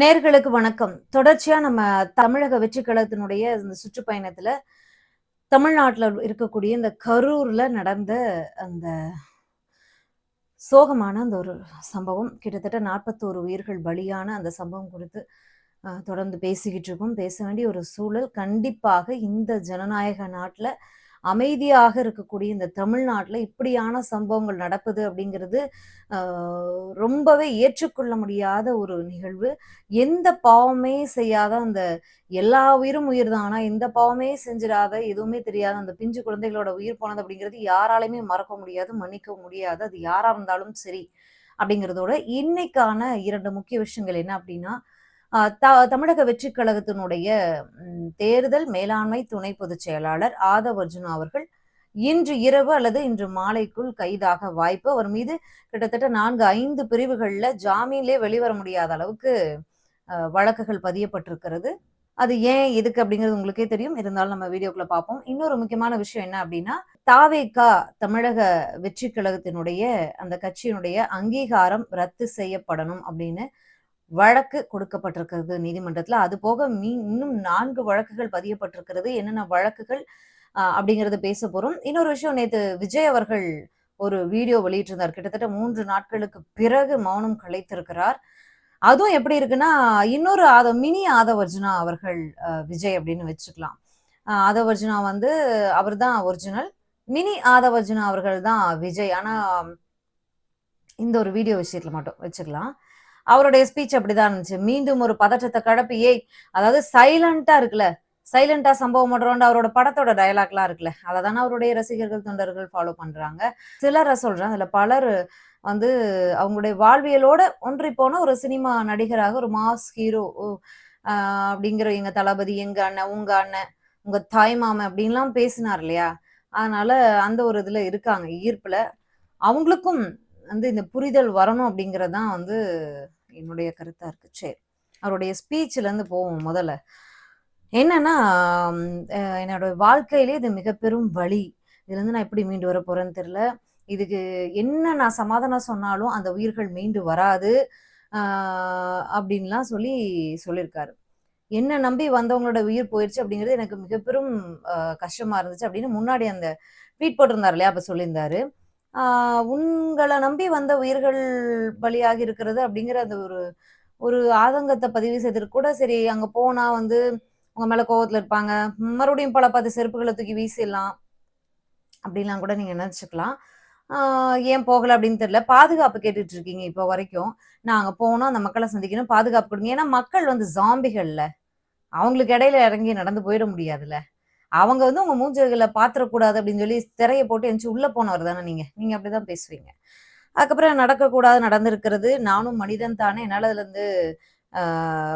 நேர்களுக்கு வணக்கம். தொடர்ச்சியா நம்ம தமிழக வெற்றி கழகத்தினுடைய இந்த சுற்றுப்பயணத்துல தமிழ்நாட்டில் இருக்கக்கூடிய இந்த கரூர்ல நடந்த அந்த சோகமான அந்த ஒரு சம்பவம் கிட்டத்தட்ட நாற்பத்தோரு உயிர்கள் பலியான அந்த சம்பவம் குறித்து தொடர்ந்து பேசிக்கிட்டு இருக்கோம். பேச வேண்டிய ஒரு சூழல். கண்டிப்பாக இந்த ஜனநாயக நாட்டில் அமைதியாக இருக்கக்கூடிய இந்த தமிழ்நாட்டில் இப்படியான சம்பவங்கள் நடப்புது அப்படிங்கிறது ரொம்பவே ஏற்றுக்கொள்ள முடியாத ஒரு நிகழ்வு. எந்த பாவமே செய்யாத அந்த எல்லா உயிரும் உயிர் தான் எந்த பாவமே செஞ்சிடாத எதுவுமே தெரியாத அந்த பிஞ்சு குழந்தைகளோட உயிர் போனது அப்படிங்கிறது யாராலையுமே மறக்க முடியாது மன்னிக்க முடியாது. அது யாரா இருந்தாலும் சரி அப்படிங்கிறதோட இன்னைக்கான இரண்டு முக்கிய விஷயங்கள் என்ன அப்படின்னா தமிழக வெற்றி கழகத்தினுடைய தேர்தல் மேலாண்மை துணை பொதுச் செயலாளர் ஆதவ் அர்ஜுனா அவர்கள் இன்று இரவு அல்லது இன்று மாலைக்குள் கைதாக வாய்ப்பு. அவர் மீது கிட்டத்தட்ட நான்கு ஐந்து பிரிவுகள்ல ஜாமீன்லேயே வெளிவர முடியாத அளவுக்கு வழக்குகள் பதியப்பட்டிருக்கிறது. அது ஏன் எதுக்கு அப்படிங்கிறது உங்களுக்கே தெரியும். இருந்தாலும் நம்ம வீடியோக்குள்ள பார்ப்போம். இன்னொரு முக்கியமான விஷயம் என்ன அப்படின்னா தாவேகா தமிழக வெற்றி கழகத்தினுடைய அந்த கட்சியினுடைய அங்கீகாரம் ரத்து செய்யப்படணும் அப்படின்னு வழக்கு கொடுக்கப்பட்டிருக்கிறது நீதிமன்றத்துல. அது போக மீ இன்னும் நான்கு வழக்குகள் பதியப்பட்டிருக்கிறது. என்னென்ன வழக்குகள் அஹ், அப்படிங்கறத பேச போறோம். இன்னொரு விஷயம் நேற்று விஜய் அவர்கள் ஒரு வீடியோ வெளியிட்டிருந்தார். கிட்டத்தட்ட மூன்று நாட்களுக்கு பிறகு மௌனம் கலைத்திருக்கிறார். அதுவும் எப்படி இருக்குன்னா இன்னொரு ஆத மினி ஆதவர்ஜுனா அவர்கள் அஹ், விஜய் அப்படின்னு வச்சுக்கலாம். ஆதவர்ஜுனா வந்து அவர் தான் ஒரிஜினல். மினி ஆதவர்ஜுனா அவர்கள் தான் விஜய். ஆனா இந்த ஒரு வீடியோ விஷயத்துல மட்டும் வச்சுக்கலாம். அவருடைய ஸ்பீச் அப்படிதான் இருந்துச்சு. மீண்டும் ஒரு பதற்றத்தை கிளப்பி ஏய் அதாவது சைலண்டா இருக்குல்ல? சைலண்டா சம்பவம் பண்றோண்டு அவரோட படத்தோட டயலாக்லாம் இருக்குல்ல? அதை தானே அவருடைய ரசிகர்கள் தொண்டர்கள் ஃபாலோ பண்றாங்க. சிலரை சொல்றேன் அதுல பலர் வந்து அவங்களுடைய வாழ்வியலோட ஒன்றி போன ஒரு சினிமா நடிகராக ஒரு மாஸ் ஹீரோ அப்படிங்கிற எங்க தளபதி எங்க அண்ணன் உங்க அண்ணன் உங்க தாய் மாமன் அப்படின்லாம் பேசினார் இல்லையா? அதனால அந்த ஒரு இதுல இருக்காங்க ஈர்ப்புல. அவங்களுக்கும் வந்து இந்த புரிதல் வரணும் அப்படிங்கறதான் வந்து என்னுடைய கருத்தா இருக்கு. சரி. அவருடைய ஸ்பீச்ல இருந்து போவோம் முதல்ல. என்னன்னா என்னோட வாழ்க்கையிலே இது மிக பெரும் வழி. இதுலேருந்து நான் எப்படி மீண்டு வர போறேன்னு தெரியல. இதுக்கு என்ன நான் சமாதானம் சொன்னாலும் அந்த உயிர்கள் மீண்டு வராது ஆஹ் அப்படின்லாம் சொல்லி சொல்லியிருக்காரு என்ன நம்பி வந்தவங்களோட உயிர் போயிடுச்சு அப்படிங்கிறது எனக்கு மிக பெரும் கஷ்டமா இருந்துச்சு அப்படின்னு முன்னாடி அந்த ட்வீட் போட்டிருந்தார் இல்லையா? அப்ப சொல்லியிருந்தாரு. உங்களை நம்பி வந்த உயிர்கள் பலியாகி இருக்கிறது அப்படிங்கிற அந்த ஒரு ஒரு ஆதங்கத்தை பதிவு செய்திருக்கு கூட சரி அங்க போனா வந்து உங்க மேல கோவத்துல இருப்பாங்க. மறுபடியும் பல பத்து செருப்புகளை தூக்கி வீசிடலாம். அப்படிலாம் கூட நீங்க நினைச்சுக்கலாம். ஏன் போகல அப்படின்னு தெரியல. பாதுகாப்பு கேட்டுட்டு இருக்கீங்க இப்போ வரைக்கும். நான் அங்க போனோம் அந்த மக்களை சந்திக்கணும் பாதுகாப்பு கொடுங்க. ஏன்னா மக்கள் வந்து ஜாம்பிகள்ல அவங்களுக்கு இடையில இறங்கி நடந்து போயிட முடியாதுல்ல. அவங்க வந்து உங்க மூஞ்சிகளை பாத்திரக்கூடாது அப்படின்னு சொல்லி திரையை போட்டு எந்திச்சு உள்ள போனவர் தானே நீங்க. நீங்க அப்படிதான் பேசுவீங்க. அதுக்கப்புறம் நடக்கக்கூடாது நடந்திருக்கிறது நானும் மனிதன் தானே என்னால அதுல இருந்து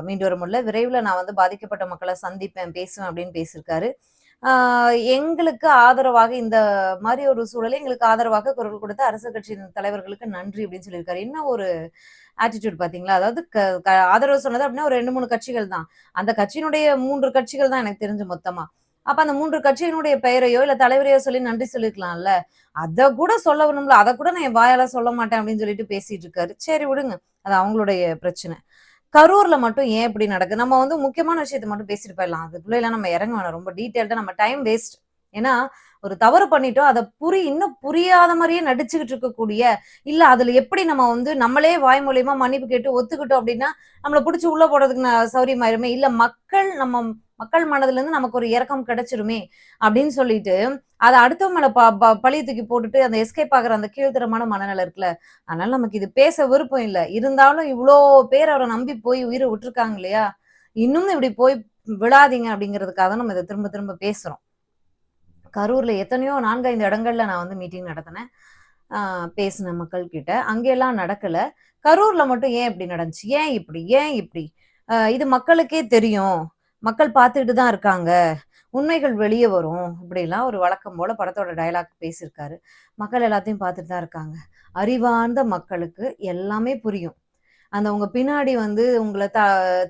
மீண்டு வர முடியல. விரைவில் நான் வந்து பாதிக்கப்பட்ட மக்களை சந்திப்பேன் பேசுவேன் அப்படின்னு பேசியிருக்காரு. எங்களுக்கு ஆதரவாக இந்த மாதிரி ஒரு சூழலை எங்களுக்கு ஆதரவாக குரல் கொடுத்த அரசு கட்சியின் தலைவர்களுக்கு நன்றி அப்படின்னு சொல்லியிருக்காரு. என்ன ஒரு ஆட்டிடியூட் பாத்தீங்களா அதாவது க- க- ஆதரவு சொன்னது அப்படின்னா ஒரு ரெண்டு மூணு கட்சிகள் தான். அந்த கட்சியினுடைய மூன்று கட்சிகள் தான் எனக்கு தெரிஞ்சு மொத்தமா. அப்ப அந்த மூன்று கட்சியினுடைய பெயரையோ இல்ல தலைவரையோ சொல்லி நன்றி சொல்லிருக்கலாம்ல. அத கூட சொல்ல வேணும்ல அதை கூட நான் வாயால சொல்ல மாட்டேன் அப்படின்னு சொல்லிட்டு பேசிட்டு இருக்காரு. சரி விடுங்க. அது அவங்களுடைய பிரச்சனை. கரூர்ல மட்டும் ஏன் இப்படி நடக்குது? நம்ம வந்து முக்கியமான விஷயத்த மட்டும் பேசிட்டு போயிடலாம். அதுக்குள்ள நம்ம இறங்க வேணாம். ரொம்ப டீட்டெயில்டா நம்ம டைம் வேஸ்ட் ஏன்னா ஒரு தவறு பண்ணிட்டோம் அதை புரி இன்னும் புரியாத மாதிரியே நடிச்சுக்கிட்டு இருக்கக்கூடிய இல்ல அதுல எப்படி நம்ம வந்து நம்மளே வாய் மூலியமா மன்னிப்பு கேட்டு ஒத்துக்கிட்டோம் அப்படின்னா நம்மளை பிடிச்சி உள்ள போடுறதுக்கு நான் சௌரியமாயிருமே இல்ல மக்கள் நம்ம மக்கள் மனதுல இருந்து நமக்கு ஒரு இறக்கம் கிடைச்சிருமே அப்படின்னு சொல்லிட்டு அதை அடுத்தவங்க மேல ப- ப- பழிய தூக்கி போட்டுட்டு அந்த எஸ்கேப் ஆகிற அந்த கீழ்த்தரமான மனநிலை இருக்குல்ல அதனால நமக்கு இது பேச விருப்பம் இல்ல. இருந்தாலும் இவ்வளோ பேர் அவரை நம்பி போய் உயிரை விட்டுருக்காங்க இல்லையா? இன்னும் இப்படி போய் விழாதீங்க அப்படிங்கிறதுக்காக நம்ம இதை திரும்ப திரும்ப பேசுறோம். கரூர்ல எத்தனையோ நான்கைந்து இடங்கள்ல நான் வந்து மீட்டிங் நடத்தினேன். பேசின மக்கள் கிட்ட. அங்கெல்லாம் நடக்கல. கரூர்ல மட்டும் ஏன் இப்படி நடந்துச்சு? ஏன் இப்படி? ஏன் இப்படி? ஆஹ் இது மக்களுக்கே தெரியும். மக்கள் பார்த்துக்கிட்டு தான் இருக்காங்க. உண்மைகள் வெளியே வரும். இப்படிலாம் ஒரு வழக்கம் போல படத்தோட டயலாக் பேசியிருக்காரு. மக்கள் எல்லாத்தையும் பார்த்துட்டு தான் இருக்காங்க. அறிவார்ந்த மக்களுக்கு எல்லாமே புரியும். அந்த உங்க பின்னாடி வந்து உங்களை த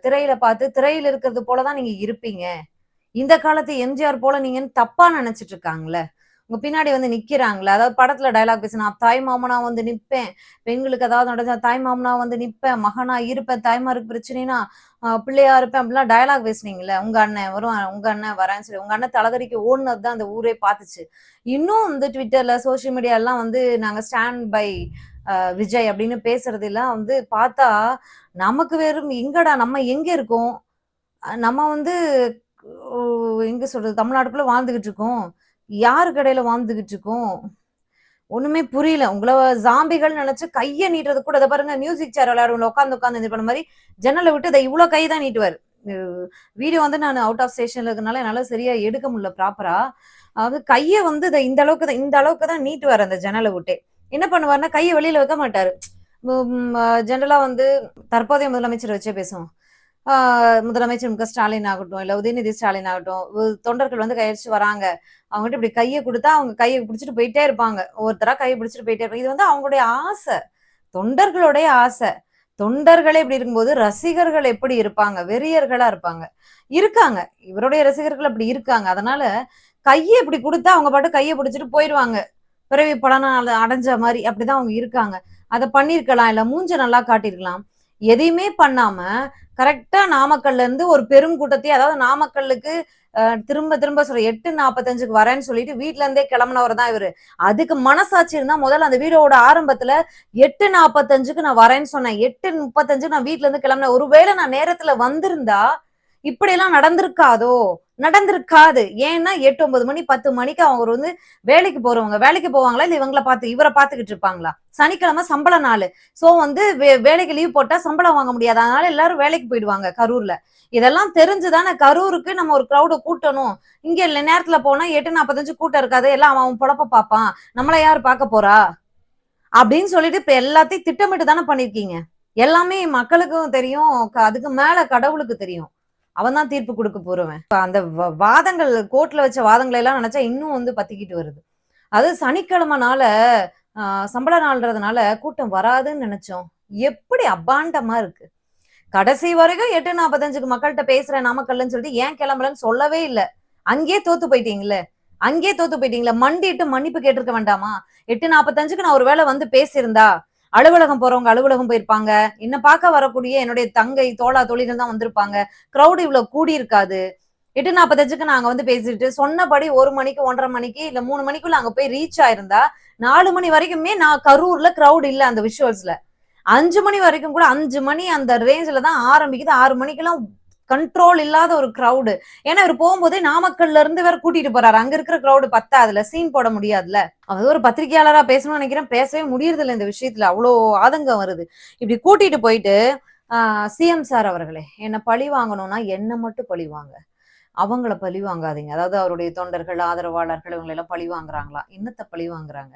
திரையில பார்த்து திரையில இருக்கிறது போலதான் நீங்க இருப்பீங்க. இந்த காலத்து எம்ஜிஆர் போல நீங்க தப்பா நினைச்சிட்டு இருக்காங்களே உங்க பின்னாடி வந்து நிக்கிறாங்களே. அதாவது படத்துல டயலாக் நான் தாய் மாமனா வந்து நிப்பேன். பெண்களுக்கு ஏதாவது நடந்தா தாய் மாமனா வந்து நிப்பேன். மகனா இருப்பேன். தாய்மாருக்கு பிரச்சனைனா பிள்ளையா இருப்பேன். அப்படிலாம் டயலாக் பேசுனீங்கல்ல உங்க அண்ணன் வரும் உங்க அண்ணன் வரேன்னு சொல்லி உங்க அண்ணன் தலதறிக்கு ஓடுனது தான் அந்த ஊரே பார்த்துச்சு. இன்னும் வந்து ட்விட்டர்ல சோஷியல் மீடியா எல்லாம் வந்து நாங்க ஸ்டாண்ட் பை விஜய் அப்படின்னு பேசுறது எல்லாம் வந்து பார்த்தா நமக்கு வெறும் எங்கடா நம்ம எங்க இருக்கோம்? நம்ம வந்து எங்க சொல்றது? தமிழ்நாட்டுக்குள்ள வாழ்ந்துகிட்டு இருக்கோம். யாரு கடையில வாழ்ந்துகிட்டு இருக்கோம்? ஒண்ணுமே புரியல. உங்களை ஜாம்பிகள் நினைச்சு கைய நீட்டுறது கூட அதை பாருங்க மியூசிக் சேர் விளையாடுவோம் உட்காந்து உட்காந்து இது பண்ண மாதிரி ஜன்னலை விட்டு இதை இவ்வளவு கை தான் நீட்டுவார். வீடியோ வந்து நான் அவுட் ஆஃப் ஸ்டேஷன்ல இருக்கனால என்னால சரியா எடுக்க முடியல ப்ராப்பரா அதாவது கைய வந்து இதை இந்த அளவுக்கு தான் இந்த அளவுக்கு தான் நீட்டுவார் அந்த ஜன்னலை விட்டு. என்ன பண்ணுவாருன்னா கையை வெளியில வைக்க மாட்டாரு. ஜென்ரலா வந்து தற்போதைய முதலமைச்சர் வச்சே பேசுவோம். முதலமைச்சர் மு க ஸ்டாலின் ஆகட்டும் இல்ல உதயநிதி ஸ்டாலின் ஆகட்டும் தொண்டர்கள் வந்து கையடிச்சு வராங்க. அவங்ககிட்ட இப்படி கையை கொடுத்தா அவங்க கையை பிடிச்சிட்டு போயிட்டே இருப்பாங்க. ஒவ்வொருத்தரா கையை பிடிச்சிட்டு போயிட்டே இருப்பாங்க. இது வந்து அவங்களுடைய ஆசை. தொண்டர்களுடைய ஆசை. தொண்டர்களே இப்படி இருக்கும்போது ரசிகர்கள் எப்படி இருப்பாங்க? வெறியர்களா இருப்பாங்க. இருக்காங்க. இவருடைய ரசிகர்கள் அப்படி இருக்காங்க. அதனால கையை இப்படி கொடுத்தா அவங்க பாட்டு கையை பிடிச்சிட்டு போயிடுவாங்க பிறவி படம் அடைஞ்ச மாதிரி அப்படிதான் அவங்க இருக்காங்க. அதை பண்ணிருக்கலாம் இல்ல மூஞ்ச நல்லா காட்டியிருக்கலாம். எதையுமே பண்ணாம கரெக்டா நாமக்கல்ல இருந்து ஒரு பெருங்கூட்டத்தையே அதாவது நாமக்கல்லுக்கு திரும்ப திரும்ப சொல்ற எட்டு நாற்பத்தஞ்சுக்கு வரேன்னு சொல்லிட்டு வீட்டுல இருந்தே கிளம்புனவர் தான் இவரு. அதுக்கு மனசாட்சி இருந்தா முதல்ல அந்த வீடியோட ஆரம்பத்துல எட்டு நாற்பத்தஞ்சுக்கு நான் வரேன்னு சொன்னேன். எட்டு முப்பத்தஞ்சுக்கு நான் வீட்டுல இருந்து கிளம்புனேன். ஒருவேளை நான் நேரத்துல வந்திருந்தா இப்படி எல்லாம் நடந்திருக்காதோ? நடந்திருக்காது. ஏன்னா எட்டு ஒன்பது மணி பத்து மணிக்கு அவங்க வந்து வேலைக்கு போறவங்க. வேலைக்கு போவாங்களா? இல்ல இவங்கள பார்த்து இவரை பார்த்துக்கிட்டு இருப்பாங்களா? சனிக்கிழமை சம்பள நாள். சோ வந்து வே- வேலைக்கு லீவ் போட்டா சம்பளம் வாங்க முடியாது. அதனால எல்லாரும் வேலைக்கு போயிடுவாங்க கரூர்ல. இதெல்லாம் தெரிஞ்சுதானே கரூருக்கு நம்ம ஒரு க்ரௌட கூட்டணும். இங்க இல்ல நேரத்துல போனா எட்டு நாற்பத்தஞ்சு கூட்டம் இருக்காது. எல்லாம் அவன் அவன் பொழப்ப பார்ப்பான். நம்மள யாரு பார்க்க போறா? அப்படின்னு சொல்லிட்டு இப்ப எல்லாத்தையும் திட்டமிட்டு தானே பண்ணிருக்கீங்க எல்லாமே மக்களுக்கும் தெரியும். அதுக்கு மேல கடவுளுக்கு தெரியும். அவன் தான் தீர்ப்பு கொடுக்க போறவன். இப்ப அந்த வ- வாதங்கள் கோர்ட்ல வச்ச வாதங்களை எல்லாம் நினைச்சா இன்னும் வந்து பத்திக்கிட்டு வருது. அது சனிக்கிழமை நாள ஆஹ், சம்பள நாள்ன்றதுனால கூட்டம் வராதுன்னு நினைச்சோம். எப்படி அபாண்டமா இருக்கு? கடைசி வரைக்கும் எட்டு நாற்பத்தஞ்சுக்கு மக்கள்கிட்ட பேசுறேன் நாமக்கல்லுன்னு சொல்லிட்டு ஏன் கிளம்பலன்னு சொல்லவே இல்லை. அங்கேயே தோத்து போயிட்டீங்களே? அங்கேயே தோத்து போயிட்டீங்களே? மண்டிட்டு மன்னிப்பு கேட்டிருக்க வேண்டாமா? எட்டு நாற்பத்தஞ்சுக்கு நான் ஒரு வேளை வந்து பேசியிருந்தா அலுவலகம் போறவங்க அலுவலகம் போயிருப்பாங்க. என்ன பார்க்க வரக்கூடிய என்னுடைய தங்கை தோழா தொழில்கள் தான் வந்திருப்பாங்க. க்ரௌடு இவ்வளவு கூடி இருக்காது. எட்டு நாற்பத்தஞ்சுக்கு நாங்க வந்து பேசிட்டு சொன்னபடி ஒரு மணிக்கு ஒன்றரை மணிக்கு இல்ல மூணு மணிக்குள்ள அங்க போய் ரீச் ஆயிருந்தா நாலு மணி வரைக்குமே நான் கரூர்ல கிரௌட் இல்ல அந்த விஷுவல்ஸ்ல அஞ்சு மணி வரைக்கும் கூட அஞ்சு மணி அந்த ரேஞ்சில தான் ஆரம்பிக்குது. ஆறு மணிக்கெல்லாம் கண்ட்ரோல் இல்லாத ஒரு க்ரௌடு ஏன்னா இவர் போகும்போதே நாமக்கல்ல இருந்து வேற கூட்டிட்டு போறாரு. அங்க இருக்கிற கிரௌடு பத்தாதுல சீன் போட முடியாதுல. அவர் ஒரு பத்திரிகையாளரா பேசணும்னு நினைக்கிறேன். பேசவே முடியறதில்ல இந்த விஷயத்துல. அவ்வளோ ஆதங்கம் வருது. இப்படி கூட்டிட்டு போயிட்டு சிஎம் சார் அவர்களே என்ன பழி வாங்கணும்னா என்ன மட்டும் பழி வாங்க. அவங்கள பழி வாங்காதீங்க. அதாவது அவருடைய தொண்டர்கள் ஆதரவாளர்கள் இவங்களெல்லாம் பழி வாங்குறாங்களா? என்னத்தை பழி வாங்குறாங்க?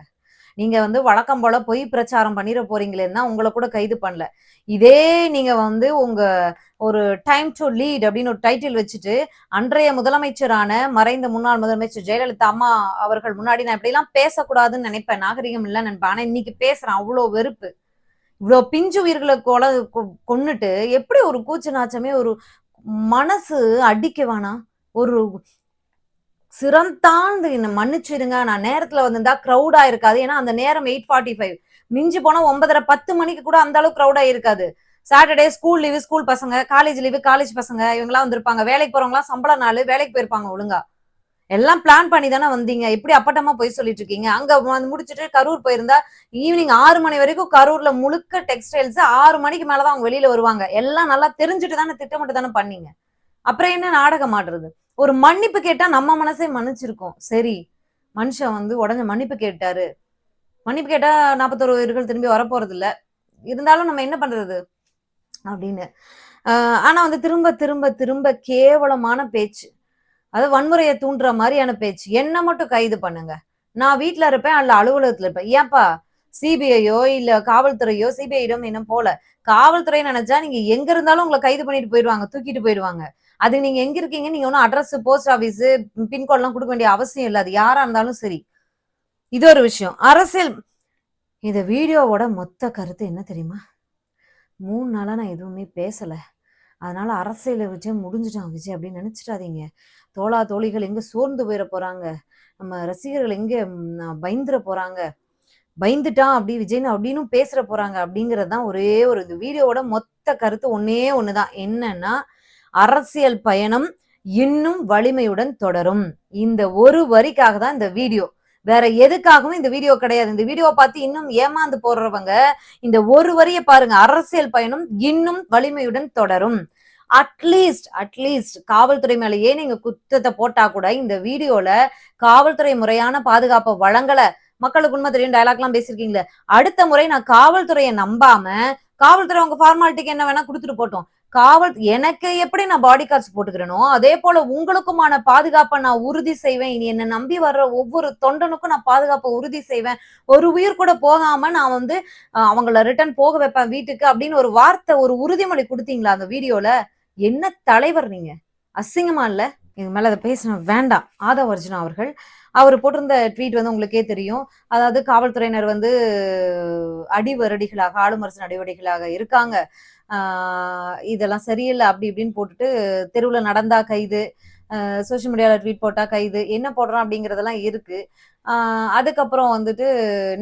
நீங்க வந்து வழக்கம் போல பொய் பிரச்சாரம் பண்ணிட போறீங்களேன்னா உங்களை கூட கைது பண்ணல. இதே நீங்க வந்து உங்க ஒரு டைம் டு லீட் அப்படின்னு ஒரு டைட்டில் வச்சுட்டு அன்றைய முதலமைச்சரான மறைந்த முன்னாள் முதலமைச்சர் ஜெயலலிதா அம்மா அவர்கள் முன்னாடி நான் இப்படிலாம் பேசக்கூடாதுன்னு நினைப்பேன். நாகரிகம் இல்லை நினைப்பேன். ஆனா இன்னைக்கு பேசுறேன். அவ்வளோ வெறுப்பு. இவ்வளோ பிஞ்சு உயிர்களை கொலை கொ- கொன்னுட்டு எப்படி ஒரு கூச்சு நாச்சமே ஒரு மனசு அடிக்க வேணாம் ஒரு சிறந்தாழ்ந்து என்ன மன்னிச்சிடுங்க நான் நேரத்துல வந்திருந்தா க்ரௌடா இருக்காது. ஏன்னா அந்த நேரம் எயிட் ஃபார்ட்டி ஃபைவ் மிஞ்சி போனா ஒன்பதரை பத்து மணிக்கு கூட அந்த அளவுக்கு க்ரௌடா இருக்காது சாட்டர்டே ஸ்கூல் லீவு ஸ்கூல் பசங்க காலேஜ் லீவு காலேஜ் பசங்க இவங்கெல்லாம் வந்திருப்பாங்க. வேலைக்கு போறவங்களாம் சம்பள நாள் வேலைக்கு போயிருப்பாங்க ஒழுங்கா. எல்லாம் பிளான் பண்ணி தானே வந்தீங்க. இப்படி அப்பட்டமா போய் சொல்லிட்டு இருக்கீங்க. அங்க வந்து முடிச்சிட்டு கரூர் போயிருந்தா ஈவினிங் ஆறு மணி வரைக்கும் கரூர்ல முழுக்க டெக்ஸ்டைல்ஸ் ஆறு மணிக்கு மேலதான் அவங்க வெளியில வருவாங்க. எல்லாம் நல்லா தெரிஞ்சுட்டு தானே திட்டமிட்டு தானே பண்ணீங்க. அப்புறம் என்ன நாடகம் ஆடுறது? ஒரு மன்னிப்பு கேட்டா நம்ம மனசே மன்னிச்சிருக்கோம். சரி மனுஷன் வந்து உடஞ்ச மன்னிப்பு கேட்டாரு. மன்னிப்பு கேட்டா நாற்பத்தோரு உயிர்கள் திரும்பி வரப்போறது இல்ல இருந்தாலும் நம்ம என்ன பண்றது? அப்படின்னு. ஆஹ் ஆனா வந்து திரும்ப திரும்ப திரும்ப கேவலமான பேச்சு. அது வன்முறையை தூண்டுற மாதிரியான பேச்சு. என்ன மட்டும் கைது பண்ணுங்க. நான் வீட்ல இருப்பேன் அல்ல அலுவலகத்துல இருப்பேன். ஏப்பா சிபிஐயோ இல்ல காவல்துறையோ சிபிஐடம் இன்னும் போல. காவல்துறை நினைச்சா நீங்க எங்க இருந்தாலும் உங்களை கைது பண்ணிட்டு போயிடுவாங்க தூக்கிட்டு போயிடுவாங்க. அது நீங்க எங்க இருக்கீங்க? நீங்க ஒன்றும் அட்ரஸ் போஸ்ட் ஆபீஸ் பின்கோட் எல்லாம் கொடுக்க வேண்டிய அவசியம் இல்லை. அது யாரா இருந்தாலும் சரி. இது ஒரு விஷயம். அரசியல். இந்த வீடியோவோட மொத்த கருத்து என்ன தெரியுமா? மூணு நாளாக நான் எதுவுமே பேசலை. அதனால் அரசியல விஜய் முடிஞ்சுட்டான் விஜய் அப்படின்னு நினச்சிட்டாதீங்க தோழா தோழிகள் எங்கே சோர்ந்து போயிட போகிறாங்க நம்ம ரசிகர்கள் எங்கே பயந்துட போகிறாங்க பயந்துட்டான் அப்படி விஜய்னு அப்படின்னு பேசுற போகிறாங்க அப்படிங்கிறது தான் ஒரே ஒரு இது. வீடியோவோட மொத்த கருத்து ஒன்றே ஒன்று தான் என்னன்னா அரசியல் பயணம் இன்னும் வலிமையுடன் தொடரும். இந்த ஒரு வரிக்காக தான் இந்த வீடியோ. வேற எதுக்காகவும் இந்த வீடியோ கிடையாது. இந்த வீடியோவை பார்த்து இன்னும் ஏமாந்து போடுறவங்க இந்த ஒரு வரிய பாருங்க அரசியல் பயணம் இன்னும் வலிமையுடன் தொடரும். அட்லீஸ்ட் அட்லீஸ்ட் காவல்துறை மேலேயே நீங்க குத்தத்தை போட்டா கூட இந்த வீடியோல காவல்துறை முறையான பாதுகாப்பை வழங்கல? மக்களுக்கு உண்மை தெரியும் டயலாக்லாம் பேசிருக்கீங்களே அடுத்த முறை நான் காவல்துறையை நம்பாம காவல்துறை உங்க ஃபார்மாலிட்டிக்கு என்ன வேணா கொடுத்துட்டு போட்டோம். காவல் எனக்கு எப்படி நான் பாடி கார்ட்ஸ் போட்டுக்கிறேனோ அதே போல உங்களுக்குமான பாதுகாப்பை நான் உறுதி செய்வேன். இனி என்னை நம்பி வர்ற ஒவ்வொரு தொண்டனுக்கும் நான் பாதுகாப்பை உறுதி செய்வேன். ஒரு உயிர் கூட போகாம நான் வந்து அவங்கள ரிட்டர்ன் போக வைப்பேன் வீட்டுக்கு அப்படின்னு ஒரு வார்த்தை ஒரு உறுதிமொழி கொடுத்தீங்களா அந்த வீடியோல? என்ன தலைவர் நீங்க? அசிங்கமா இல்ல? எங்க மேல அதை பேசின வேண்டாம். ஆதா அர்ஜுனா அவர்கள் அவர் போட்டிருந்த ட்வீட் வந்து உங்களுக்கே தெரியும். அதாவது காவல்துறையினர் வந்து அடிவரடிகளாக ஆளுமரசன் அடிவடிகளாக இருக்காங்க. இதெல்லாம் சரியில்லை அப்படி இப்படின்னு போட்டுட்டு தெருவில் நடந்தா கைது சோஷியல் மீடியாவில் ட்வீட் போட்டா கைது என்ன போடுறோம் அப்படிங்கிறதெல்லாம் இருக்கு. அதுக்கப்புறம் வந்துட்டு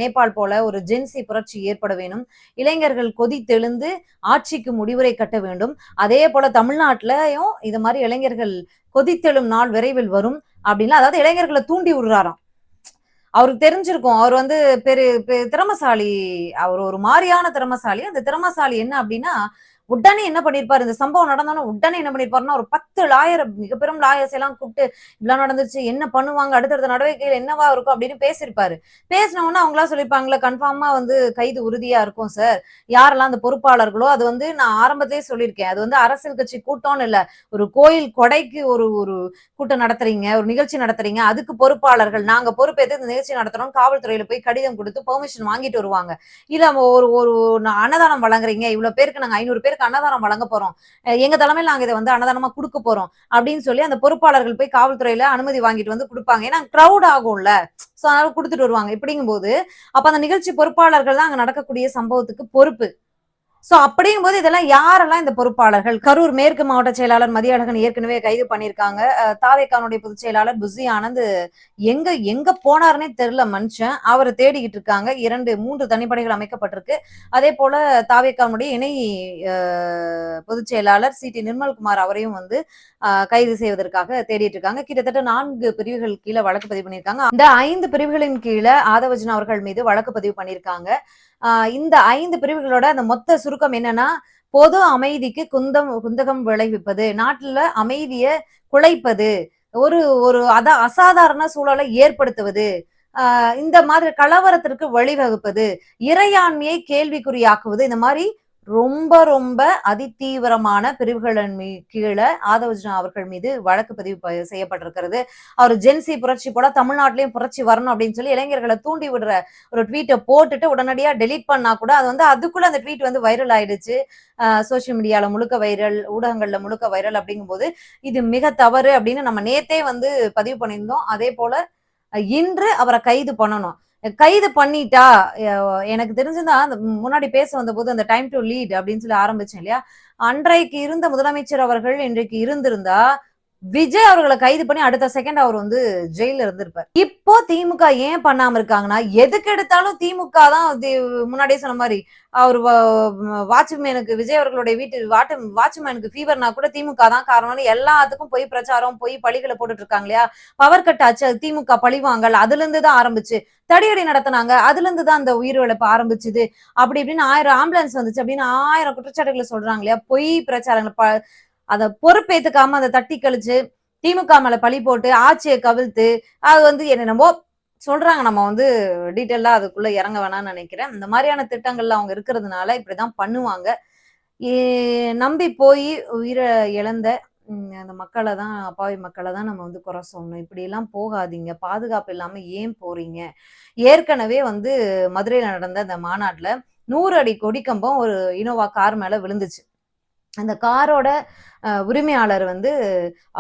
நேபாள் போல ஒரு ஜென்சி புரட்சி ஏற்பட வேணும். இளைஞர்கள் கொதித்தெழுந்து ஆட்சிக்கு முடிவுரை கட்ட வேண்டும். அதே போல தமிழ்நாட்டிலையும் இது மாதிரி இளைஞர்கள் கொதித்தெழும் நாள் விரைவில் வரும். அப்படின்னா அதாவது இளைஞர்களை தூண்டி விடுறாராம். அவருக்கு தெரிஞ்சிருக்கும் அவர் வந்து பெரு பெ- திறமசாலி அவர் ஒரு மாதிரியான திறமசாலி. அந்த திறமசாலி என்ன அப்படின்னா உடனே என்ன பண்ணிருப்பாரு? இந்த சம்பவம் நடந்தோன்னா உடனே என்ன பண்ணிருப்பாருன்னா ஒரு பத்து லாயர் மிக பெரும் லாயர்ஸ் எல்லாம் கூப்பிட்டு இப்படிலாம் நடந்துச்சு என்ன பண்ணுவாங்க? அடுத்தடுத்த நடவடிக்கைகள் என்னவா இருக்கும்? அப்படின்னு பேசியிருப்பாரு பேசினவொன்னா அவங்களா சொல்லியிருப்பாங்களே கன்ஃபார்மா வந்து கைது உறுதியா இருக்கும் சார். யாரெல்லாம் அந்த பொறுப்பாளர்களோ அது வந்து நான் ஆரம்பத்திலேயே சொல்லியிருக்கேன். அது வந்து அரசியல் கட்சி கூட்டம்னு இல்ல. ஒரு கோயில் கொடைக்கு ஒரு ஒரு கூட்டம் நடத்துறீங்க ஒரு நிகழ்ச்சி நடத்துறீங்க. அதுக்கு பொறுப்பாளர்கள் நாங்க பொறுப்பேற்று இந்த நிகழ்ச்சி நடத்துறோம் காவல்துறையில போய் கடிதம் கொடுத்து பெர்மிஷன் வாங்கிட்டு வருவாங்க. இல்ல நம்ம ஒரு ஒரு அன்னதானம் வழங்குறீங்க. இவ்வளவு பேருக்கு நாங்க ஐநூறு பேருக்கு அன்னதானம் வழங்க போறோம். எங்க தலைமையில நாங்க இதை வந்து அன்னதானமா கொடுக்க போறோம் அப்படின்னு சொல்லி அந்த பொறுப்பாளர்கள் போய் காவல்துறையில அனுமதி வாங்கிட்டு வந்து கொடுப்பாங்க. ஏன்னா க்ரௌட் ஆகும்ல. சோ அதனால கொடுத்துட்டு வருவாங்க. இப்படிங்கும் போது அப்ப அந்த நிகழ்ச்சி பொறுப்பாளர்கள் தான் அங்க நடக்கக்கூடிய சம்பவத்துக்கு பொறுப்பு. சோ அப்படிங்கும்போது இதெல்லாம் யாரெல்லாம் இந்த பொறுப்பாளர்கள்? கரூர் மேற்கு மாவட்ட செயலாளர் மதியழகன் ஏற்கனவே கைது பண்ணியிருக்காங்க. தாவேக்கானுடைய பொதுச் செயலாளர் புசி ஆனந்த் எங்க எங்க போனாருன்னே தெரியல மனுஷன். அவரை தேடிக்கிட்டு இருக்காங்க. இரண்டு மூன்று தனிப்படைகள் அமைக்கப்பட்டிருக்கு. அதே போல தாவேக்கானுடைய இணை பொதுச் செயலாளர் சி டி நிர்மல்குமார் அவரையும் வந்து கைது செய்வதற்காக தேடிட்டு இருக்காங்க. கிட்டத்தட்ட நான்கு பிரிவுகள் கீழே வழக்கு பதிவு பண்ணியிருக்காங்க. இந்த ஐந்து பிரிவுகளின் கீழே ஆதவஜன் அவர்கள் மீது வழக்கு பதிவு பண்ணியிருக்காங்க. இந்த ஐந்து பிரிவுகளோட அந்த மொத்த சுருக்கம் என்னன்னா பொது அமைதிக்கு குந்தம் குந்தகம் விளைவிப்பது நாட்டுல அமைதியை குலைப்பது ஒரு ஒரு அத அசாதாரண சூழலை ஏற்படுத்துவது ஆஹ் இந்த மாதிரி கலவரத்திற்கு வழிவகுப்பது இறையாண்மையை கேள்விக்குறியாக்குவது இந்த மாதிரி ரொம்ப ரொம்ப அதிதீவிரமான பிரிவுகளின் மீ கீழே ஆதவஜனா அவர்கள் மீது வழக்கு பதிவு ப- செய்யப்பட்டிருக்கிறது. அவர் ஜென்சி புரட்சி போல தமிழ்நாட்டிலையும் புரட்சி வரணும் அப்படின்னு சொல்லி இளைஞர்களை தூண்டி விடுற ஒரு ட்வீட்டை போட்டுட்டு உடனடியா டெலீட் பண்ணா கூட அது வந்து அதுக்குள்ள அந்த ட்வீட் வந்து வைரல் ஆயிடுச்சு. சோசியல் மீடியால முழுக்க வைரல் ஊடகங்கள்ல முழுக்க வைரல் அப்படிங்கும்போது இது மிக தவறு அப்படின்னு நம்ம நேத்தே வந்து பதிவு பண்ணியிருந்தோம். அதே போல இன்று அவரை கைது பண்ணணும். கைது பண்ணிட்டா எனக்கு தெரிஞ்சுதான் அந்த முன்னாடி பேச வந்தபோது அந்த டைம் டு லீட் அப்படின்னு சொல்லி ஆரம்பிச்சேன் இல்லையா? அன்றைக்கு இருந்த முதலமைச்சர் அவர்கள் இன்றைக்கு இருந்திருந்தா விஜய் அவர்களை கைது பண்ணி அடுத்த செகண்ட் அவர் வந்து ஜெயில இருந்திருப்பார். இப்போ திமுக ஏன் பண்ணாம இருக்காங்கன்னா எதுக்கு எடுத்தாலும் திமுக தான் முன்னாடியே சொன்ன மாதிரி அவர் வாட்ச்மேனுக்கு விஜய் அவர்களுடைய வீட்டு வாட்டு வாட்ச்மேனுக்கு ஃபீவர்னா கூட திமுக தான் காரணம்னு எல்லாத்துக்கும் போய் பிரச்சாரம் போய் பழிகளை போட்டுட்டு இருக்காங்க இல்லையா? பவர் கட் ஆச்சு அது திமுக பழிவாங்கல் அதுல இருந்து தான் ஆரம்பிச்சு தடியடி நடத்தினாங்க அதுல இருந்து தான் அந்த உயிரிழப்பு ஆரம்பிச்சுது. அப்படி இப்படின்னு ஆயிரம் ஆம்புலன்ஸ் வந்துச்சு அப்படின்னு ஆயிரம் குற்றச்சாட்டுகளை சொல்றாங்க இல்லையா? பொய் பிரச்சாரங்களை அதை பொறுப்பேத்துக்காம அதை தட்டி கழிச்சு திமுக மேல பழி போட்டு ஆட்சியை கவிழ்த்து அது வந்து என்னென்னமோ சொல்றாங்க. நம்ம வந்து டீட்டெயிலாக அதுக்குள்ள இறங்க வேணாம்னு நினைக்கிறேன். இந்த மாதிரியான திட்டங்கள்ல அவங்க இருக்கிறதுனால இப்படிதான் பண்ணுவாங்க. நம்பி போய் உயிரை இழந்த அந்த மக்களை தான் அப்பாவி மக்களை தான் நம்ம வந்து குறை சொல்லணும். இப்படி எல்லாம் போகாதீங்க. பாதுகாப்பு இல்லாம ஏன் போறீங்க? ஏற்கனவே வந்து மதுரையில நடந்த அந்த மாநாட்டுல நூறு அடி கொடிக்கம்பம் ஒரு இனோவா கார் மேல விழுந்துச்சு. அந்த காரோட உரிமையாளர் வந்து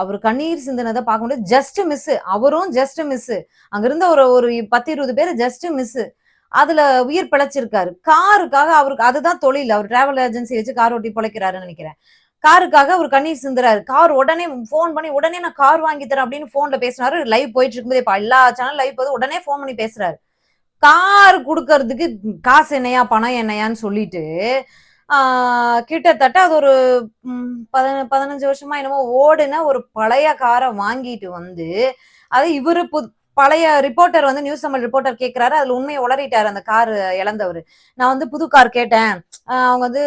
அவர் கண்ணீர் சிந்தினதை பார்க்க முடியாது ஜஸ்ட் மிஸ் அவரும் ஜஸ்ட் மிஸ். அங்கிருந்த ஒரு ஒரு பத்து இருபது பேர் ஜஸ்ட் மிஸ். அதுல உயிர் பிழைச்சிருக்காரு. காருக்காக அவருக்கு அதுதான் தொழில். அவர் டிராவல் ஏஜென்சி வச்சு கார் ஓட்டி பிழைக்கிறாருன்னு நினைக்கிறேன். காருக்காக அவர் கண்ணீர் சிந்துறாரு. கார் உடனே ஃபோன் பண்ணி உடனே நான் கார் வாங்கி தரேன் அப்படின்னு போன்ல பேசினாரு. லைவ் போயிட்டு இருக்கும்போது இப்ப எல்லா சேனல் லைவ் போது உடனே ஃபோன் பண்ணி பேசுறாரு. கார் கொடுக்கறதுக்கு காசு என்னையா பணம் என்னையான்னு சொல்லிட்டு கிட்டத்தட்ட அது ஒரு பதின- பதினஞ்சு வருஷமா என்னமோ ஓடுன ஒரு பழைய காரை வாங்கிட்டு வந்து அது இவரு பு பழைய ரிப்போர்ட்டர் வந்து நியூஸ் தமிழ் ரிப்போர்ட்டர் கேட்கிறாரு அதுல உண்மையை உளறிட்டாரு அந்த கார் இழந்தவர். நான் வந்து புது கார் கேட்டேன். அவங்க வந்து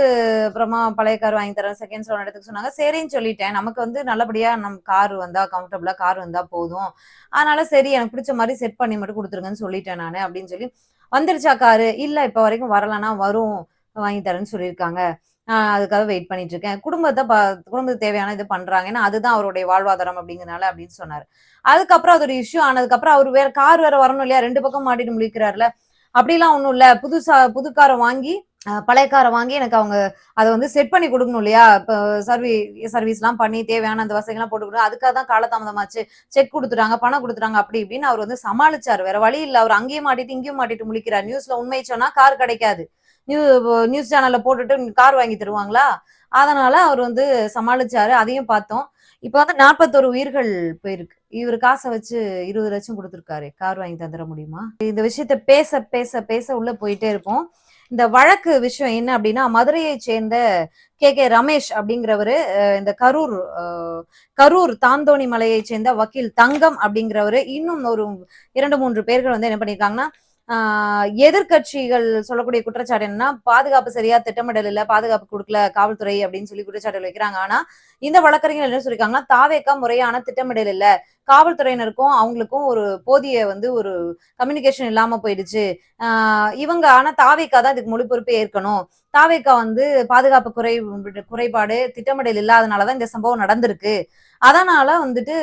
அப்புறமா பழைய கார் வாங்கி தரேன் செகண்ட்ஸ் ஒன் எடுத்துக்க சொன்னாங்க. சரின்னு சொல்லிட்டேன். நமக்கு வந்து நல்லபடியா நம்ம கார் வந்தா கம்ஃபர்டபுளா கார் வந்தா போதும். அதனால சரி எனக்கு பிடிச்ச மாதிரி செட் பண்ணி மட்டும் கொடுத்துருங்கன்னு சொல்லிட்டேன் நானு அப்படின்னு சொல்லி வந்துருச்சா காரு. இல்ல இப்ப வரைக்கும் வரலன்னா வரும். வாங்கி தரேன்னு சொல்லியிருக்காங்க. அதுக்காக வெயிட் பண்ணிட்டு இருக்கேன் குடும்பத்தை ப குடும்பத்துக்கு தேவையான இது பண்றாங்க. ஏன்னா அதுதான் அவருடைய வாழ்வாதாரம் அப்படிங்கிறனால அப்படின்னு சொன்னாரு. அதுக்கப்புறம் அது ஒரு இஷ்யூ ஆனதுக்கப்புறம் அவர் வேற கார் வேற வரணும் இல்லையா? ரெண்டு பக்கம் மாட்டிட்டு முழிக்கிறாருல. அப்படிலாம் ஒண்ணும் இல்ல. புதுசா புது காரை வாங்கி பழைய காரை வாங்கி எனக்கு அவங்க அதை வந்து செட் பண்ணி கொடுக்கணும் இல்லையா? இப்போ சர்வீ சர்வீஸ்லாம் பண்ணி தேவையான அந்த வசதிகள்லாம் போட்டு கொடுக்கணும். அதுக்காக தான் காலதாமதமாச்சு. செக் கொடுத்துட்டாங்க பணம் கொடுத்துட்டாங்க அப்படி இப்படின்னு அவர் வந்து சமாளிச்சாரு. வேற வழி இல்ல. அவர் அங்கேயும் மாட்டிட்டு இங்கேயும் மாட்டிட்டு முழிக்கிறார். நியூஸ்ல உண்மை சொன்னா கார் கிடைக்காது. நியூ நியூஸ் சேனல்ல போட்டுட்டு கார் வாங்கி தருவாங்களா? அதனால அவர் வந்து சமாளிச்சாரு. அதையும் பார்த்தோம். இப்ப வந்து நாற்பத்தோரு உயிர்கள் போயிருக்கு. இவர் காசை வச்சு இருபது லட்சம் கொடுத்துருக்காரு. கார் வாங்கி தந்துட முடியுமா? இந்த விஷயத்த பேச பேச பேச உள்ள போயிட்டே இருப்போம். இந்த வழக்கு விஷயம் என்ன அப்படின்னா மதுரையை சேர்ந்த கே. கே. ரமேஷ் அப்படிங்கிறவரு இந்த கரூர் கரூர் தாந்தோணி மலையை சேர்ந்த வக்கீல் தங்கம் அப்படிங்கிறவரு இன்னும் ஒரு இரண்டு மூன்று பேர்கள் வந்து என்ன பண்ணியிருக்காங்கன்னா ஆஹ் எதிர்க்கட்சிகள் சொல்லக்கூடிய குற்றச்சாட்டு என்னன்னா பாதுகாப்பு சரியா திட்டமிடல் இல்ல பாதுகாப்பு கொடுக்கல காவல்துறை அப்படின்னு சொல்லி குற்றச்சாட்டு வைக்கிறாங்க. ஆனா இந்த வழக்கறிஞர் என்ன சொல்லியிருக்காங்கன்னா தாவேக்கா முறையான திட்டமிடல் இல்ல. காவல்துறையினருக்கும் அவங்களுக்கும் ஒரு போதிய வந்து ஒரு கம்யூனிகேஷன் இல்லாம போயிடுச்சு. ஆஹ் இவங்க ஆனா தாவேக்கா தான் இதுக்கு முழு பொறுப்பே ஏற்கணும். தாவேக்கா வந்து பாதுகாப்பு குறை குறைபாடு திட்டமிடல் இல்லாதனாலதான் இந்த சம்பவம் நடந்திருக்கு. அதனால வந்துட்டு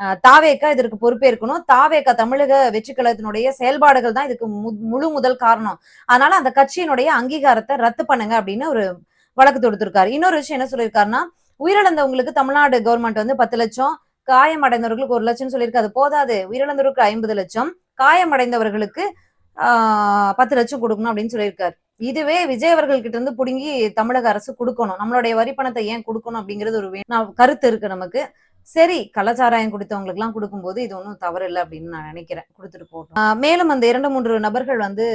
தாவேக்கா இதற்கு பொறுப்பேற்கணும். தாவேக்கா தமிழக வெற்றி கழகத்தினுடைய செயல்பாடுகள் தான் இதுக்கு மு- முழு முதல் காரணம். அதனால அந்த கட்சியினுடைய அங்கீகாரத்தை ரத்து பண்ணுங்க அப்படின்னு ஒரு வழக்கு தொடுத்திருக்காரு. இன்னொரு விஷயம் என்ன சொல்லியிருக்காருன்னா உயிரிழந்தவங்களுக்கு தமிழ்நாடு கவர்மெண்ட் வந்து பத்து லட்சம் காயமடைந்தவர்களுக்கு ஒரு லட்சம் சொல்லியிருக்கு. அது போதாது. உயிரிழந்தவருக்கு ஐம்பது லட்சம் காயமடைந்தவர்களுக்கு ஆஹ் பத்து லட்சம் கொடுக்கணும் அப்படின்னு சொல்லியிருக்காரு. இதுவே விஜய் அவர்கள் கிட்ட இருந்து புடுங்கி தமிழக அரசு கொடுக்கணும். நம்மளுடைய வரி பணத்தை ஏன் கொடுக்கணும் அப்படிங்கிறது ஒரு கருத்து இருக்கு நமக்கு. சரி கள்ளச்சாராயம் குடித்தவங்களுக்கு கொடுக்கும்போது இது ஒன்றும் தவறு இல்லை அப்படின்னு நான் நினைக்கிறேன். கொடுத்துட்டு போட்டோம் மேலும் அந்த இரண்டு மூன்று நபர்கள் வந்து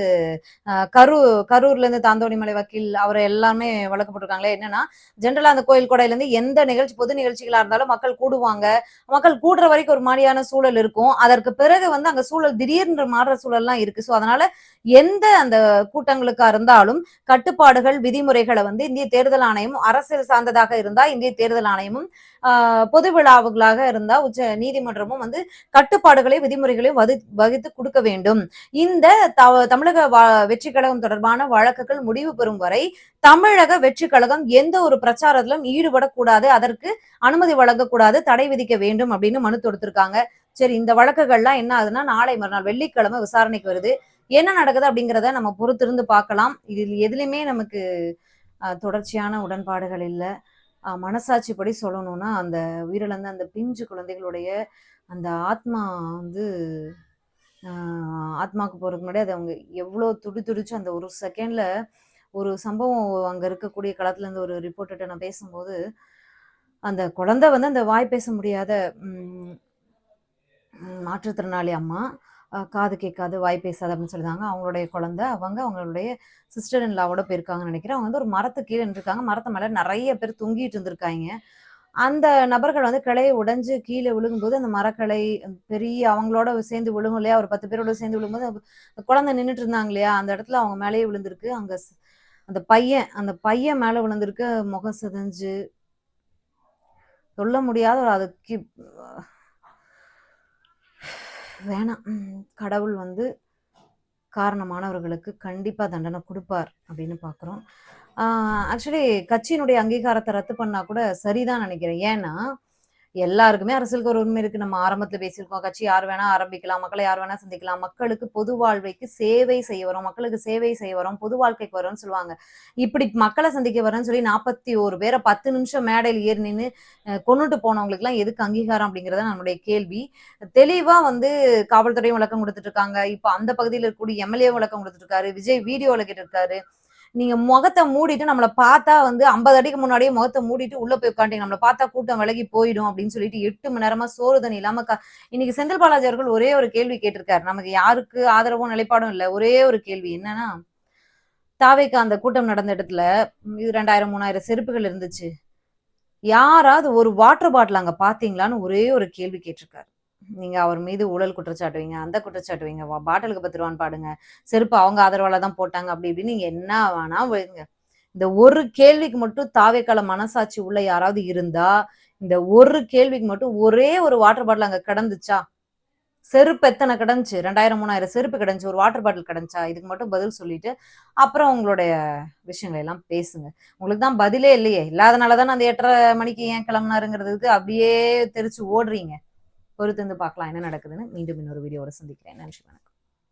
கரு கரூர்லேருந்து தாந்தோணிமலை வக்கீல் அவரை எல்லாமே வழக்கு போட்டிருக்காங்களே என்னன்னா ஜென்ரலாக அந்த கோயில் கொடையிலேருந்து எந்த நிகழ்ச்சி பொது நிகழ்ச்சிகளா இருந்தாலும் மக்கள் கூடுவாங்க. மக்கள் கூடுற வரைக்கும் ஒரு மாதிரியான சூழல் இருக்கும். அதற்கு பிறகு வந்து அங்க சூழல் திடீர்னு மாறுற சூழல்லாம் இருக்கு. ஸோ அதனால எந்த அந்த கூட்டங்களுக்கா இருந்தாலும் கட்டுப்பாடுகள் விதிமுறைகளை வந்து இந்திய தேர்தல் ஆணையம் அரசியல் சார்ந்ததாக இருந்தா இந்திய தேர்தல் ஆணையமும் ஆஹ் பொது அவர்களாக இருந்தா உச்ச நீதிமன்றமும் வந்து கட்டுப்பாடுகளை விதிமுறைகளையும் வகித்து கொடுக்க வேண்டும். இந்த த- தமிழக வெற்றி கழகம் தொடர்பான வழக்குகள் முடிவு பெறும் வரை தமிழக வெற்றி கழகம் எந்த ஒரு பிரச்சாரத்திலும் ஈடுபடக்கூடாது அதற்கு அனுமதி வழங்கக்கூடாது தடை விதிக்க வேண்டும் அப்படின்னு மனு தொடுத்திருக்காங்க. சரி இந்த வழக்குகள்லாம் என்ன ஆகுதுன்னா நாளை மறுநாள் வெள்ளிக்கிழமை விசாரணைக்கு வருது. என்ன நடக்குது அப்படிங்கிறத நம்ம பொறுத்திருந்து பார்க்கலாம். இதில் எதுலையுமே நமக்கு தொடர்ச்சியான உடன்பாடுகள் இல்லை. மனசாட்சிப்படி சொல்லணும்னா அந்த உயிரிழந்த அந்த பிஞ்சு குழந்தைகளுடைய அந்த ஆத்மா வந்து ஆத்மாவுக்கு ஆத்மாக்கு முன்னாடி அது அவங்க எவ்வளோ துடி துடிச்சு அந்த ஒரு செகண்டில் ஒரு சம்பவம் அங்கே இருக்கக்கூடிய களத்துலேருந்து ஒரு ரிப்போர்ட்டர்கிட்ட நான் பேசும்போது அந்த குழந்தை வந்து அந்த வாய் பேச முடியாத மாற்றுத்திறனாளி அம்மா. காது கேட்காது வாய் பேசாது அப்படின்னு சொல்லியிருந்தாங்க அவங்களுடைய குழந்தை அவங்க அவங்களுடைய சிஸ்டர் இன் லாவோட போயிருக்காங்கன்னு நினைக்கிறேன். அவங்க வந்து ஒரு மரத்து கீழே நின்றுருக்காங்க. மரத்து மேல நிறைய பேர் தொங்கிட்டு இருந்திருக்காங்க. அந்த நபர்கள் வந்து கிளையை உடைஞ்சு கீழே விழுகும்போது அந்த மரக்கிளை பெரிய அவங்களோட சேர்ந்து விழுகும் இல்லையா? ஒரு பத்து பேரோட சேர்ந்து விழுகும்போது குழந்தை நின்றுட்டு இருந்தாங்க இல்லையா? அந்த இடத்துல அவங்க மேலேயே விழுந்திருக்கு. அங்க அந்த பையன் அந்த பையன் மேல விழுந்திருக்கு. முகம் சிதைஞ்சு. சொல்ல முடியாத ஒரு அதுக்கு வேணாம். கடவுள் வந்து காரணமானவர்களுக்கு கண்டிப்பாக தண்டனை கொடுப்பார் அப்படின்னு பார்க்குறோம் ஆக்சுவலி கட்சியினுடைய அங்கீகாரத்தை ரத்து பண்ணா கூட சரிதான் நினைக்கிறேன். ஏன்னா எல்லாருக்குமே அரசியலுக்கு ஒரு உரிமை இருக்கு. நம்ம ஆரம்பத்துல பேசியிருக்கோம். கட்சி யார் வேணா ஆரம்பிக்கலாம். மக்களை யார் வேணா சந்திக்கலாம். மக்களுக்கு பொது வாழ்வைக்கு சேவை செய்ய வரோம். மக்களுக்கு சேவை செய்ய வரோம். பொது வாழ்க்கைக்கு வரோம்னு சொல்லுவாங்க. இப்படி மக்களை சந்திக்க வரோம்னு சொல்லி நாற்பத்தி ஒரு பேரை பத்து நிமிஷம் மேடையில் ஏறி நின்று கொண்டுட்டு போனவங்களுக்கு எல்லாம் எதுக்கு அங்கீகாரம் அப்படிங்கறத நம்மளுடைய கேள்வி. தெளிவா வந்து காவல்துறையும் விளக்கம் கொடுத்துட்டு இருக்காங்க. இப்ப அந்த பகுதியில் இருக்கக்கூடிய எம்எல்ஏ விளக்கம் கொடுத்துட்டு இருக்காரு. விஜய் வீடியோ விளக்கிட்டு இருக்காரு நீங்க முகத்தை மூடிட்டு நம்மளை பார்த்தா வந்து ஐம்பது அடிக்கு முன்னாடியே முகத்தை மூடிட்டு உள்ள போய் உட்காண்டிங்க நம்மளை பார்த்தா கூட்டம் விலகி போயிடும் அப்படின்னு சொல்லிட்டு எட்டு மணி நேரமா சோறு தண்ணி இல்லாம க- இன்னைக்கு செந்தில் பாலாஜி அவர்கள் ஒரே ஒரு கேள்வி கேட்டிருக்காரு. நமக்கு யாருக்கு ஆதரவும் நிலைப்பாடும் இல்லை. ஒரே ஒரு கேள்வி என்னன்னா தாவேக்கா அந்த கூட்டம் நடந்த இடத்துல இது ரெண்டாயிரம் மூணாயிரம் செருப்புகள் இருந்துச்சு. யாராவது ஒரு வாட்டர் பாட்டில் அங்க பாத்தீங்களான்னு ஒரே ஒரு கேள்வி கேட்டிருக்காரு. நீங்கள் அவர் மீது ஊழல் குற்றச்சாட்டு வைங்க அந்த குற்றச்சாட்டு வைங்க வா- பாட்டிலுக்கு பத்து ரூபான்னு பாடுங்க. செருப்பு அவங்க ஆதரவால தான் போட்டாங்க அப்படி இப்படின்னு நீங்கள் என்ன வேணா வைங்க இந்த ஒரு கேள்விக்கு மட்டும் தாவேக்கால மனசாட்சி உள்ள யாராவது இருந்தா இந்த ஒரு கேள்விக்கு மட்டும் ஒரே ஒரு வாட்டர் பாட்டில் அங்கே கிடந்துச்சா? செருப்பு எத்தனை கிடந்துச்சு? ரெண்டாயிரம் மூணாயிரம் செருப்பு கிடந்துச்சு. ஒரு வாட்டர் பாட்டில் கிடந்துச்சா? இதுக்கு மட்டும் பதில் சொல்லிட்டு அப்புறம் உங்களுடைய விஷயங்களை எல்லாம் பேசுங்க. உங்களுக்கு தான் பதிலே இல்லையே. இல்லாதனால தானே அந்த எட்டரை மணிக்கு ஏன் கிளம்புனாருங்கிறதுக்கு அப்படியே தெரிச்சு ஓடுறீங்க. பொறுத்து வந்து பார்க்கலாம் என்ன நடக்குதுன்னு மீண்டும் இன்னொரு வீடியோவோட சந்திக்கிறேன். நன்றி வணக்கம்.